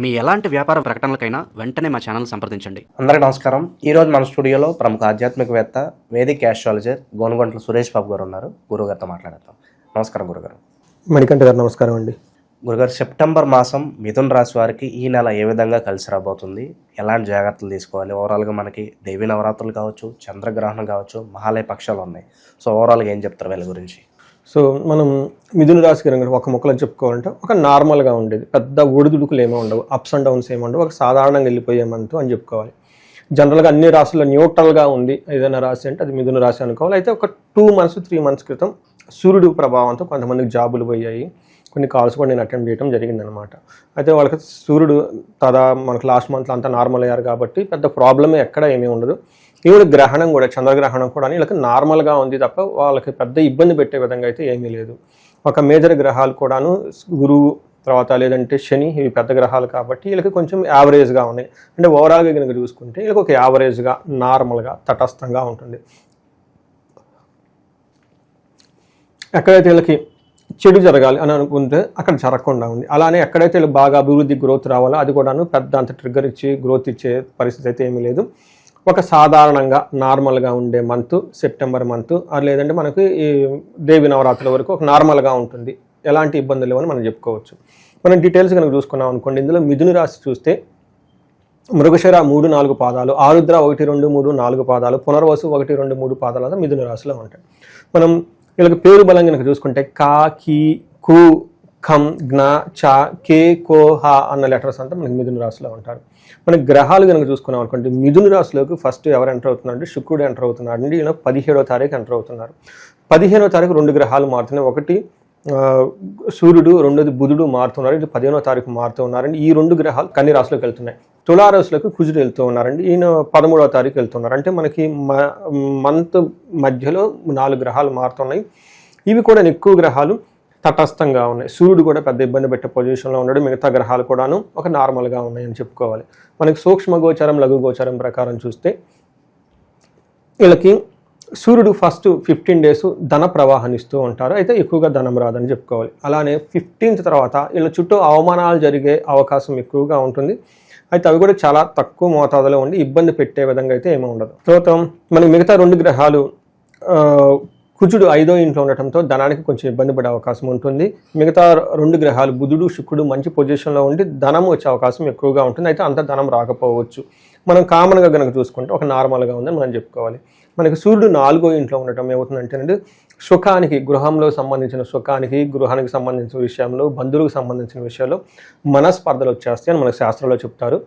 మీ ఎలాంటి వ్యాపార ప్రకటనలకైనా వెంటనే మా ఛానల్ సంప్రదించండి. అందరికీ నమస్కారం. ఈరోజు మన స్టూడియోలో ప్రముఖ ఆధ్యాత్మికవేత్త వేదిక్ ఆస్ట్రాలజర్ గోనుగంట్ల సురేష్ బాబు గారు ఉన్నారు. గురుగారితో మాట్లాడతాం నమస్కారం గురుగారు. మణికంఠ గారు నమస్కారం అండి. గురుగారు సెప్టెంబర్ మాసం మిథున్ రాశి వారికి ఈ నెల ఏ విధంగా కలిసి రాబోతుంది? ఎలాంటి జాగ్రత్తలు తీసుకోవాలి? ఓవరాల్గా మనకి దేవీ నవరాత్రులు కావచ్చు చంద్రగ్రహణం కావచ్చు మహాలయ పక్షాలు ఉన్నాయి. సో ఓవరాల్గా ఏం చెప్తారు వీళ్ళ గురించి? సో మనం మిథున రాశి కనుక ఒక మొక్కలో చెప్పుకోవాలంటే ఒక నార్మల్గా ఉండేది. పెద్ద ఒడిదుడుకులు ఏమో ఉండవు. అప్స్ అండ్ డౌన్స్ ఏమి ఉండవు. ఒక సాధారణంగా వెళ్ళిపోయేమంటూ అని చెప్పుకోవాలి. జనరల్గా అన్ని రాశుల్లో న్యూట్రల్గా ఉంది ఏదైనా రాశి అంటే అది మిథున రాశి అనుకోవాలి. అయితే ఒక టూ మంత్స్ త్రీ మంత్స్ క్రితం సూర్యుడు ప్రభావంతో కొంతమందికి జాబులు పోయాయి. కొన్ని కాల్స్ కూడా నేను అటెండ్ చేయడం జరిగిందనమాట అయితే వాళ్ళకి సూర్యుడు తదా మనకు లాస్ట్ మంత్లో అంతా నార్మల్ అయ్యారు కాబట్టి పెద్ద ప్రాబ్లమే ఎక్కడ ఏమీ ఉండదు. ఈవిడ గ్రహణం కూడా చంద్రగ్రహణం కూడా వీళ్ళకి నార్మల్గా ఉంది తప్ప వాళ్ళకి పెద్ద ఇబ్బంది పెట్టే విధంగా అయితే ఏమీ లేదు. ఒక మేజర్ గ్రహాలు కూడాను గురువు తర్వాత లేదంటే శని ఇవి పెద్ద గ్రహాలు కాబట్టి వీళ్ళకి కొంచెం యావరేజ్గా ఉన్నాయి. అంటే ఓవరాల్గా కనుక చూసుకుంటే వీళ్ళకి ఒక యావరేజ్గా నార్మల్గా తటస్థంగా ఉంటుంది. ఎక్కడైతే వీళ్ళకి చెడు జరగాలి అని అనుకుంటే అక్కడ జరగకుండా ఉంది. అలానే ఎక్కడైతే వీళ్ళు బాగా అభివృద్ధి గ్రోత్ రావాలో అది కూడాను పెద్ద అంత ట్రిగ్గర్ ఇచ్చి గ్రోత్ ఇచ్చే పరిస్థితి అయితే ఏమీ లేదు. ఒక సాధారణంగా నార్మల్గా ఉండే మంత్ సెప్టెంబర్ మంత్ అది లేదంటే మనకి ఈ దేవి నవరాత్రుల వరకు ఒక నార్మల్గా ఉంటుంది. ఎలాంటి ఇబ్బందులు లేవని మనం చెప్పుకోవచ్చు. మనం డీటెయిల్స్ కనుక చూసుకున్నాం అనుకోండి ఇందులో మిథుని రాశి చూస్తే మృగశిర మూడు నాలుగు పాదాలు ఆరుద్ర ఒకటి రెండు మూడు నాలుగు పాదాలు పునర్వసు ఒకటి రెండు మూడు పాదాలు అంతా మిథున రాశిలో ఉంటాయి. మనం వీళ్ళకి పేరు బలం కనుక చూసుకుంటే కా కీ కు ఖమ్ జ్ఞ చ కే కో హ అన్న లెటర్స్ అంతా మనకి మిథున రాశిలో ఉంటారు. మన గ్రహాలు కనుక చూసుకున్నాం అనుకోండి మిథున రాశిలోకి ఫస్ట్ ఎవరు ఎంటర్ అవుతున్నారు అంటే శుక్రుడు ఎంటర్ అవుతున్నాడు. అండి ఈయన పదిహేడో తారీఖు ఎంటర్ అవుతున్నారు. పదిహేనో తారీఖు రెండు గ్రహాలు మారుతున్నాయి. ఒకటి సూర్యుడు రెండోది బుధుడు మారుతున్నారు. ఇది పదిహేనో తారీఖు మారుతూ ఉన్నారండి. ఈ రెండు గ్రహాలు కన్ని రాశిలోకి వెళ్తున్నాయి. తులారాశులకు కుజుడు వెళ్తూ ఉన్నారండి. ఈయన పదమూడవ తారీఖు వెళ్తున్నారు. అంటే మనకి మంత్ మధ్యలో నాలుగు గ్రహాలు మారుతున్నాయి. ఇవి కూడా ఎక్కువ గ్రహాలు తటస్థంగా ఉన్నాయి. సూర్యుడు కూడా పెద్ద ఇబ్బంది పెట్టే పొజిషన్లో ఉన్నాడు. మిగతా గ్రహాలు కూడాను ఒక నార్మల్గా ఉన్నాయని చెప్పుకోవాలి. మనకి సూక్ష్మ గోచారం లఘు గోచారం ప్రకారం చూస్తే వీళ్ళకి సూర్యుడు ఫస్ట్ ఫిఫ్టీన్ డేస్ ధన ప్రవాహాన్ని ఇస్తూ ఉంటారు. అయితే ఎక్కువగా ధనం రాదని చెప్పుకోవాలి. అలానే ఫిఫ్టీన్త్ తర్వాత వీళ్ళ చుట్టూ అవమానాలు జరిగే అవకాశం ఎక్కువగా ఉంటుంది. అయితే అవి కూడా చాలా తక్కువ మోతాదులో ఉండి ఇబ్బంది పెట్టే విధంగా అయితే ఏమీ ఉండదు. తర్వాత మనకి మిగతా రెండు గ్రహాలు కుజుడు ఐదో ఇంట్లో ఉండటంతో ధనానికి కొంచెం ఇబ్బంది పడే అవకాశం ఉంటుంది. మిగతా రెండు గ్రహాలు బుధుడు శుక్రుడు మంచి పొజిషన్లో ఉండి ధనం వచ్చే అవకాశం ఎక్కువగా ఉంటుంది. అయితే అంత ధనం రాకపోవచ్చు. మనం కామన్గా కనుక చూసుకుంటే ఒక నార్మల్గా ఉందని మనం చెప్పుకోవాలి. మనకి సూర్యుడు నాలుగో ఇంట్లో ఉండటం ఏమవుతుందంటే సుఖానికి గృహంలో సంబంధించిన సుఖానికి గృహానికి సంబంధించిన విషయంలో బంధువులకు సంబంధించిన విషయాల్లో మనస్పర్ధలు వచ్చేస్తాయి అని మనకు శాస్త్రంలో చెప్తారు.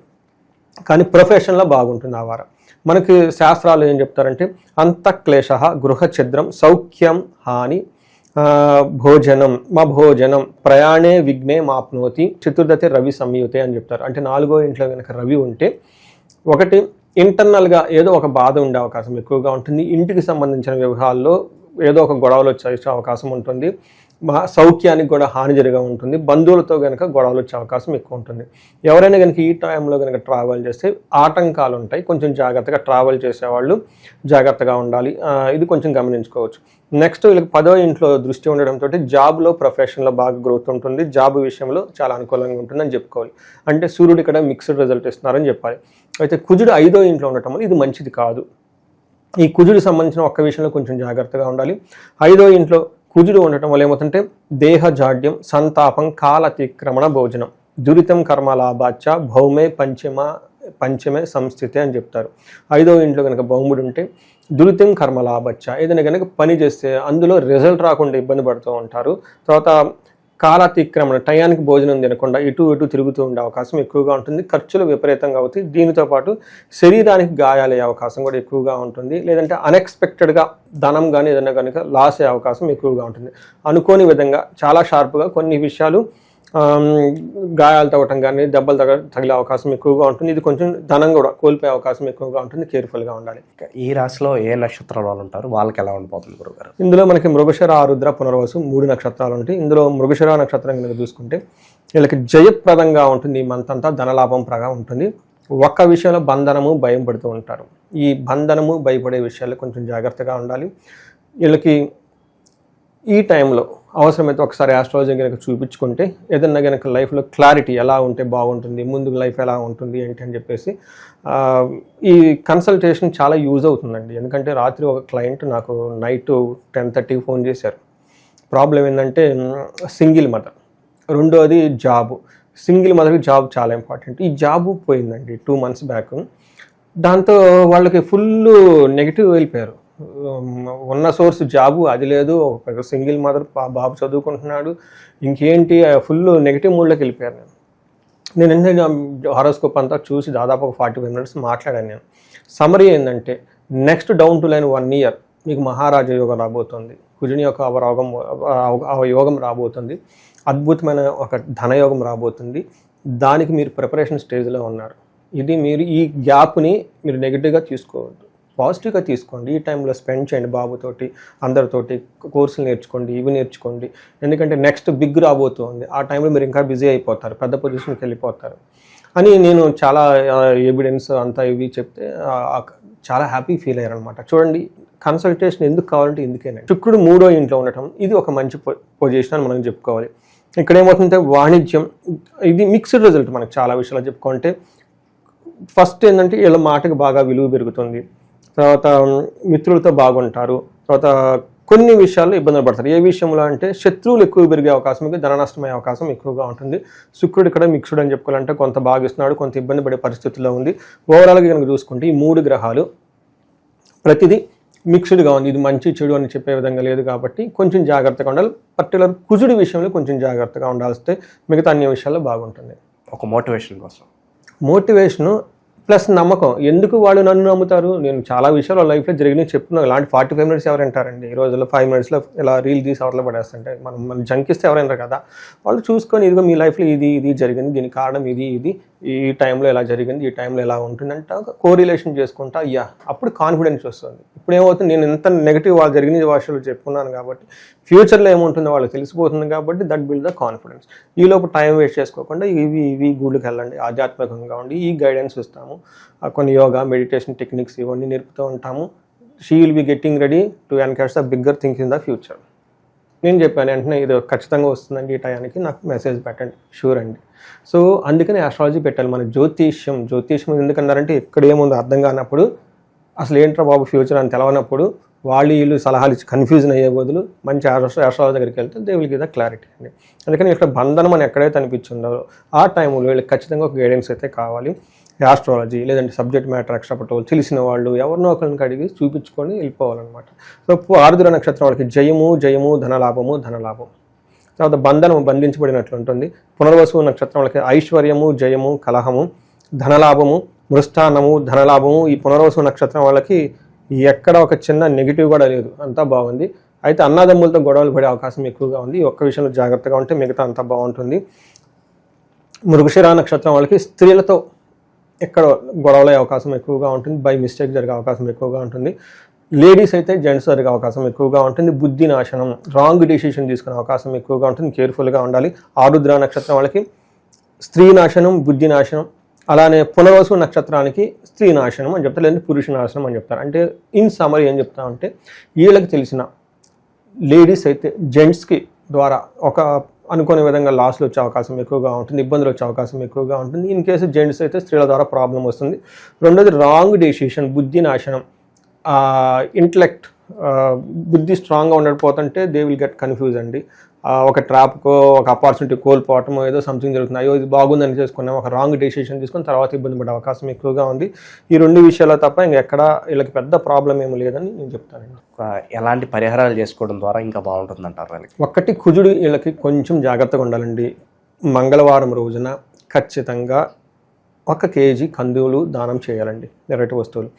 కానీ ప్రొఫెషన్లో బాగుంటుంది ఆ వారం. మనకి శాస్త్రాలు ఏం చెప్తారంటే అంతఃక్లేశ గృహఛిద్రం సౌఖ్యం హాని భోజనం మా భోజనం ప్రయాణే విఘ్నే మాప్నోతి చతుర్దతి రవి సంయుతే అని చెప్తారు. అంటే నాలుగో ఇంట్లో కనుక రవి ఉంటే ఒకటి ఇంటర్నల్గా ఏదో ఒక బాధ ఉండే అవకాశం ఎక్కువగా ఉంటుంది. ఇంటికి సంబంధించిన వ్యవహారాల్లో ఏదో ఒక గొడవలు వచ్చే అవకాశం ఉంటుంది. సౌఖ్యానికి కూడా హాని జరిగా ఉంటుంది. బంధువులతో కనుక గొడవలు వచ్చే అవకాశం ఎక్కువ ఉంటుంది. ఎవరైనా కనుక ఈ టైంలో కనుక ట్రావెల్ చేస్తే ఆటంకాలు ఉంటాయి. కొంచెం జాగ్రత్తగా ట్రావెల్ చేసేవాళ్ళు జాగ్రత్తగా ఉండాలి. ఇది కొంచెం గమనించుకోవచ్చు. నెక్స్ట్ వీళ్ళకి పదో ఇంట్లో దృష్టి ఉండడంతో జాబ్లో ప్రొఫెషన్లో బాగా గ్రోత్ ఉంటుంది. జాబ్ విషయంలో చాలా అనుకూలంగా ఉంటుందని చెప్పుకోవాలి. అంటే సూర్యుడు ఇక్కడ మిక్స్డ్ రిజల్ట్ ఇస్తున్నారని చెప్పాలి. అయితే కుజుడు ఐదో ఇంట్లో ఉండటం వల్ల ఇది మంచిది కాదు. ఈ కుజుడు సంబంధించిన ఒక్క విషయంలో కొంచెం జాగ్రత్తగా ఉండాలి. ఐదో ఇంట్లో కుజుడు ఉండటం వల్ల ఏమవుతుంటే దేహ జాడ్యం సంతాపం కాలతిక్రమణ భోజనం. దురితం కర్మ లాభాచ భౌమే పంచమ పంచమే సంస్థితే అని చెప్తారు. ఐదో ఇంట్లో కనుక భౌముడు ఉంటే దురితం కర్మ లాభచ్చ. ఏదైనా కనుక పని చేస్తే అందులో రిజల్ట్ రాకుండా ఇబ్బంది పడుతూ ఉంటారు. తర్వాత కాలాతిక్రమణ టయానికి భోజనం తినకుండా ఇటు ఇటు తిరుగుతూ ఉండే అవకాశం ఎక్కువగా ఉంటుంది. ఖర్చులు విపరీతంగా అవుతాయి. దీనితో పాటు శరీరానికి గాయాలయ్యే అవకాశం కూడా ఎక్కువగా ఉంటుంది. లేదంటే అన్ఎక్స్పెక్టెడ్గా ధనం కానీ ఏదైనా కనుక లాస్ అయ్యే అవకాశం ఎక్కువగా ఉంటుంది. అనుకోని విధంగా చాలా షార్ప్గా కొన్ని విషయాలు గాయాలు తగ్గటం కానీ దెబ్బలు తగ తగిలే అవకాశం ఎక్కువగా ఉంటుంది. ఇది కొంచెం ధనం కూడా కోల్పోయే అవకాశం ఎక్కువగా ఉంటుంది కేర్ఫుల్గా ఉండాలి. ఈ రాశిలో ఏ నక్షత్రాల వాళ్ళు ఉంటారు? వాళ్ళకి ఎలా ఉండిపోతుంది గురుగారు? ఇందులో మనకి మృగశిర ఆరుద్ర పునర్వసు మూడు నక్షత్రాలు ఉంటాయి. ఇందులో మృగశిర నక్షత్రం కనుక చూసుకుంటే వీళ్ళకి జయప్రదంగా ఉంటుంది ఈ మంత్ అంతా ధనలాభం ప్రగా ఉంటుంది. ఒక్క విషయంలో బంధనము భయం పడుతూ ఉంటారు. ఈ బంధనము భయపడే విషయాల్లో కొంచెం జాగ్రత్తగా ఉండాలి. వీళ్ళకి ఈ టైంలో అవసరమైతే ఒకసారి ఆస్ట్రాలజీ కనుక చూపించుకుంటే ఏదన్నా కనుక లైఫ్లో క్లారిటీ ఎలా ఉంటే బాగుంటుంది ముందు లైఫ్ ఎలా ఉంటుంది ఏంటి అని చెప్పేసి ఈ కన్సల్టేషన్ చాలా యూజ్ అవుతుందండి. ఎందుకంటే రాత్రి ఒక క్లయింట్ నాకు నైట్ టెన్ థర్టీకి ఫోన్ చేశారు. ప్రాబ్లం ఏంటంటే సింగిల్ మదర్ రెండోది జాబ్ సింగిల్ మదర్కి జాబ్ చాలా ఇంపార్టెంట్ ఈ జాబ్ పోయిందండి టూ మంత్స్ బ్యాక్ దాంతో వాళ్ళకి ఫుల్ నెగిటివ్ వెళ్ళిపోయారు. ఉన్న సోర్స్ జాబు అది లేదు. ఒక సింగిల్ మదర్ బాబు చదువుకుంటున్నాడు. ఇంకేంటి ఫుల్ నెగిటివ్ మూడ్లోకి వెళ్ళిపోయారు నేను. నేను వెంటనే హారోస్కోప్ అంతా చూసి దాదాపు ఒక ఫార్టీ ఫైవ్ మినిట్స్ మాట్లాడాను నేను. సమరీ ఏంటంటే next down to line one year మీకు మహారాజ యోగం రాబోతుంది. కుజుని యొక్క అవరోగం యోగం రాబోతుంది. అద్భుతమైన ఒక ధనయోగం రాబోతుంది. దానికి మీరు ప్రిపరేషన్ స్టేజ్లో ఉన్నారు. ఇది మీరు ఈ గ్యాప్ని మీరు నెగిటివ్గా తీసుకోవద్దు. పాజిటివ్గా తీసుకోండి. ఈ టైంలో స్పెండ్ చేయండి బాబుతోటి అందరితోటి కోర్సులు నేర్చుకోండి ఇవి నేర్చుకోండి. ఎందుకంటే నెక్స్ట్ బిగ్ రాబోతుంది. ఆ టైంలో మీరు ఇంకా బిజీ అయిపోతారు. పెద్ద పొజిషన్కి వెళ్ళిపోతారు. అని నేను చాలా ఎవిడెన్స్ అంతా ఇవి చెప్తే చాలా హ్యాపీ ఫీల్ అయ్యారు అనమాట చూడండి కన్సల్టేషన్ ఎందుకు కావాలంటే ఎందుకేనండి శుక్రుడు మూడో ఇంట్లో ఉండటం ఇది ఒక మంచి పొజిషన్ అని మనం చెప్పుకోవాలి. ఇక్కడ ఏమవుతుందంటే వాణిజ్యం ఇది మిక్స్డ్ రిజల్ట్ మనకు చాలా విషయాలు చెప్పుకుంటే ఫస్ట్ ఏంటంటే వీళ్ళ మాటకు బాగా విలువ పెరుగుతుంది. తర్వాత మిత్రులతో బాగుంటారు. తర్వాత కొన్ని విషయాల్లో ఇబ్బందులు పడతారు. ఏ విషయంలో అంటే శత్రువులు ఎక్కువ పెరిగే అవకాశం ఉంది ధన నష్టమయ్యే అవకాశం ఎక్కువగా ఉంటుంది. శుక్రుడు ఇక్కడ మిక్సుడు అని చెప్పుకోవాలంటే కొంత భాగిస్తున్నాడు కొంత ఇబ్బంది పడే పరిస్థితుల్లో ఉంది. ఓవరాల్గా కనుక చూసుకుంటే ఈ మూడు గ్రహాలు ప్రతిదీ మిక్స్డ్గా ఉంది. ఇది మంచి చెడు అని చెప్పే విధంగా లేదు కాబట్టి కొంచెం జాగ్రత్తగా ఉండాలి. పర్టికులర్ కుజుడి విషయంలో కొంచెం జాగ్రత్తగా ఉండాల్స్తే మిగతా అన్ని విషయాల్లో బాగుంటుంది. ఒక మోటివేషన్ కోసం. మోటివేషను ప్లస్ నమ్మకం. ఎందుకు వాళ్ళు నన్ను నమ్ముతారు? నేను చాలా విషయాలు లైఫ్లో జరిగినాయి చెప్తున్నాను ఇలాంటి ఫార్టీ ఫైవ్ మినిట్స్ ఎవరు ఈ రోజుల్లో ఫైవ్ మినిట్స్లో ఇలా రీల్ తీసి అవతల పడేస్తుంటే మనం మనం జంకిస్తే ఎవరైనా కదా? వాళ్ళు చూసుకొని ఇదిగో మీ లైఫ్లో ఇది ఇది జరిగింది. దీనికి కారణం ఇది ఇది. ఈ టైంలో ఇలా జరిగింది ఈ టైంలో ఇలా ఉంటుందంట కోరిలేషన్ చేసుకుంటా అయ్యా అప్పుడు కాన్ఫిడెన్స్ వస్తుంది. ఇప్పుడు ఏమవుతుంది? నేను ఎంత నెగిటివ్ వాళ్ళు జరిగిన భాషలు చెప్పుకున్నాను కాబట్టి ఫ్యూచర్లో ఏముంటుందో వాళ్ళకి తెలిసిపోతుంది కాబట్టి దట్ బిల్డ్ ద కాన్ఫిడెన్స్ ఈ టైం వేస్ట్ చేసుకోకుండా ఇవి ఇవి గూళ్ళకి వెళ్ళండి ఆధ్యాత్మికంగా ఉండి ఈ గైడెన్స్ ఇస్తాము. ఆ కొన్ని యోగా మెడిటేషన్ టెక్నిక్స్ ఇవన్నీ నేర్పుతూ ఉంటాము. She will be getting ready to encash the bigger things in the future నేను చెప్పాను వెంటనే ఇది ఖచ్చితంగా వస్తుందండి ఈ టయానికి నాకు మెసేజ్ పెట్టండి షూర్ అండి. సో అందుకని ఆస్ట్రాలజీ పెట్టాలి. మన జ్యోతిష్యం జ్యోతిష్యం ఎందుకన్నారంటే ఎక్కడ ఏముందో అర్థం కానప్పుడు అసలు ఏంట్రా బాబు ఫ్యూచర్ అని తెలవనప్పుడు వాళ్ళు వీళ్ళు సలహాలు ఇచ్చి కన్ఫ్యూజన్ అయ్యే బదులు మంచి ఆస్ట్రాలజీ దగ్గరికి వెళ్తే they will give the clarity అండి. అందుకని ఇక్కడ బంధనం అని ఎక్కడైతే అనిపించిందో ఆ టైంలో వీళ్ళకి ఖచ్చితంగా ఒక గైడెన్స్ అయితే కావాలి. ఆస్ట్రాలజీ లేదంటే సబ్జెక్ట్ మ్యాటర్ ఎక్స్ట్రా తెలిసిన వాళ్ళు ఎవరినో ఒకరిని అడిగి చూపించుకొని వెళ్ళిపోవాలన్నమాట. సో ఆరుద్ర నక్షత్రం వాళ్ళకి జయము జయము ధనలాభము ధనలాభం తర్వాత బంధనము బంధించబడినట్లు ఉంటుంది. పునర్వసు నక్షత్రం వాళ్ళకి ఐశ్వర్యము జయము కలహము ధనలాభము మృష్టాన్నము ధనలాభము. ఈ పునర్వసు నక్షత్రం వాళ్ళకి ఎక్కడ ఒక చిన్న నెగిటివ్ కూడా లేదు. అంతా బాగుంది. అయితే అన్నదమ్ములతో గొడవలు పడే అవకాశం ఎక్కువగా ఉంది. ఒక్క విషయంలో జాగ్రత్తగా ఉంటే మిగతా అంతా బాగుంటుంది. మృగశిరా నక్షత్రం వాళ్ళకి స్త్రీలతో ఎక్కడ గొడవలయ్యే అవకాశం ఎక్కువగా ఉంటుంది బై మిస్టేక్ జరిగే అవకాశం ఎక్కువగా ఉంటుంది. లేడీస్ అయితే జెంట్స్ జరిగే అవకాశం ఎక్కువగా ఉంటుంది. బుద్ధి నాశనం రాంగ్ డిసిషన్ తీసుకునే అవకాశం ఎక్కువగా ఉంటుంది. కేర్ఫుల్గా ఉండాలి. ఆరుద్ర నక్షత్రం వాళ్ళకి స్త్రీ నాశనం బుద్ధి నాశనం అలానే పునర్వసు నక్షత్రానికి స్త్రీ నాశనం అని చెప్తారు లేదంటే పురుష నాశనం అని చెప్తారు. అంటే ఇన్ సమరీ ఏం చెప్తామంటే వీళ్ళకి తెలిసిన లేడీస్ అయితే జెంట్స్కి ద్వారా ఒక అనుకునే విధంగా లాస్లు వచ్చే అవకాశం ఎక్కువగా ఉంటుంది ఇబ్బందులు వచ్చే అవకాశం ఎక్కువగా ఉంటుంది. ఇన్ కేసు జెంట్స్ అయితే స్త్రీల ద్వారా ప్రాబ్లం వస్తుంది. రెండోది రాంగ్ డెసిషన్ బుద్ధి నాశనం. ఇంటలెక్ట్ బుద్ధి స్ట్రాంగ్గా ఉండకపోతుంటే దే విల్ గెట్ కన్ఫ్యూజ్ అండి. ఒక ట్రాప్కో ఒక ఆపర్చునిటీ కోల్పోవటం ఏదో సంథింగ్ జరుగుతుంది. అయ్యో ఇది బాగుందని చేసుకున్నాం. ఒక రాంగ్ డెసిషన్ తీసుకొని తర్వాత ఇబ్బంది పడే అవకాశం ఎక్కువగా ఉంది. ఈ రెండు విషయాలు తప్ప ఇంకెక్కడ వీళ్ళకి పెద్ద ప్రాబ్లం ఏమి లేదని నేను చెప్తానండి. ఎలాంటి పరిహారాలు చేసుకోవడం ద్వారా ఇంకా బాగుంటుంది అంటారు వాళ్ళకి? ఒక్కటి కుజుడు వీళ్ళకి కొంచెం జాగ్రత్తగా ఉండాలండి. మంగళవారం రోజున ఖచ్చితంగా ఒక కేజీ కందులు దానం చేయాలండి. ఎర్రటి వస్తువులు.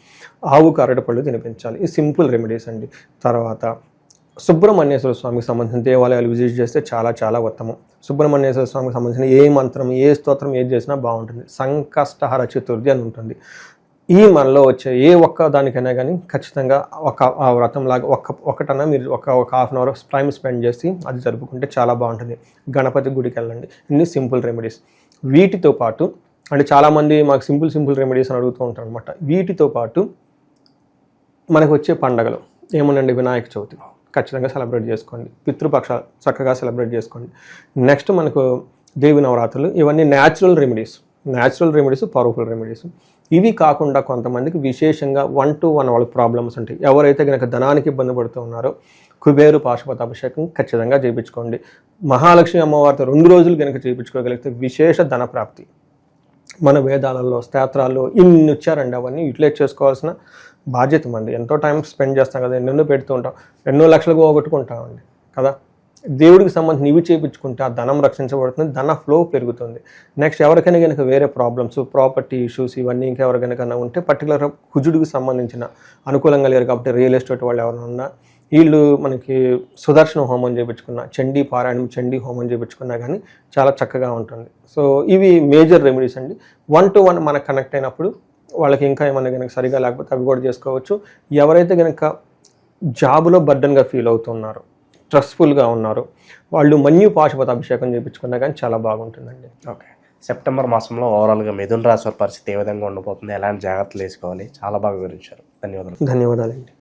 ఆవుకు అరటిపళ్ళు తినిపించాలి. ఈ సింపుల్ రెమెడీస్ అండి. తర్వాత సుబ్రహ్మణ్యేశ్వర స్వామికి సంబంధించిన దేవాలయాలు విజిట్ చేస్తే చాలా చాలా ఉత్తమం. సుబ్రహ్మణ్యేశ్వర స్వామికి సంబంధించిన ఏ మంత్రం ఏ స్తోత్రం ఏది చేసినా బాగుంటుంది. సంకష్టహర చతుర్థి అని ఉంటుంది. ఈ మనలో వచ్చే ఏ ఒక్క దానికైనా కానీ ఖచ్చితంగా ఒక ఆ వ్రతం లాగా ఒక్క ఒకటన్నా మీరు ఒక ఒక half an hour time spend చేసి అది జరుపుకుంటే చాలా బాగుంటుంది. గణపతి గుడికి వెళ్ళండి. ఇన్ని సింపుల్ రెమెడీస్. వీటితో పాటు అంటే చాలామంది మాకు సింపుల్ సింపుల్ రెమెడీస్ అని అడుగుతూ ఉంటారు అనమాట వీటితో పాటు మనకు వచ్చే పండగలు. ఏమనండి వినాయక చవితి? ఖచ్చితంగా సెలబ్రేట్ చేసుకోండి. పితృపక్షాలు చక్కగా సెలబ్రేట్ చేసుకోండి. నెక్స్ట్ మనకు దేవి నవరాత్రులు ఇవన్నీ natural remedies natural remedies powerful remedies ఇవి కాకుండా కొంతమందికి విశేషంగా వన్ టు వన్ వాళ్ళ ప్రాబ్లమ్స్ ఉంటాయి. ఎవరైతే కనుక ధనానికి ఇబ్బంది పడుతూ ఉన్నారో కుబేరు పాశుపత అభిషేకం ఖచ్చితంగా చేయించుకోండి. మహాలక్ష్మి అమ్మవారితో రెండు రోజులు కనుక చేయించుకోగలిగితే విశేష ధన ప్రాప్తి మన వేదాలలో స్తోత్రాల్లో ఇన్ని వచ్చారండి అవన్నీ. యూటిలైజ్ చేసుకోవాల్సిన బాధ్యత మంది ఎంతో టైం స్పెండ్ చేస్తాం కదా ఎన్నెన్నో పెడుతూ ఉంటాం. ఎన్నో లక్షలు పోగొట్టుకుంటామండి కదా? దేవుడికి సంబంధించి ఇవి చేయించుకుంటే ఆ ధనం రక్షించబడుతుంది ధన ఫ్లో పెరుగుతుంది. నెక్స్ట్ ఎవరికైనా కనుక వేరే ప్రాబ్లమ్స్ ప్రాపర్టీ ఇష్యూస్ ఇవన్నీ ఇంకా ఎవరికైనా ఉంటే పర్టికులర్ కుజుడికి సంబంధించిన అనుకూలంగా లేరు కాబట్టి రియల్ ఎస్టేట్ వాళ్ళు ఎవరైనా ఉన్నా వీళ్ళు మనకి సుదర్శన హోమం చేయించుకున్న చండీ పారాయణం చండీ హోమం చేయించుకున్నా కానీ చాలా చక్కగా ఉంటుంది. సో ఇవి మేజర్ రెమెడీస్ అండి. వన్ టు వన్ మనకు కనెక్ట్ అయినప్పుడు వాళ్ళకి ఇంకా ఏమైనా కనుక సరిగా లేకపోతే అవి కూడా చేసుకోవచ్చు. ఎవరైతే కనుక జాబులో బర్డన్గా ఫీల్ అవుతున్నారు స్ట్రెస్ఫుల్గా ఉన్నారు వాళ్ళు మన్యు పాశుపత అభిషేకం చేయించుకున్నా కానీ చాలా బాగుంటుందండి. ఓకే. సెప్టెంబర్ మాసంలో ఓవరాల్గా మిథున్ రాశి పరిస్థితి ఏ విధంగా ఉండబోతుంది ఎలాంటి జాగ్రత్తలు తీసుకోవాలి చాలా బాగా వివరించారు. ధన్యవాదాలు. ధన్యవాదాలండి.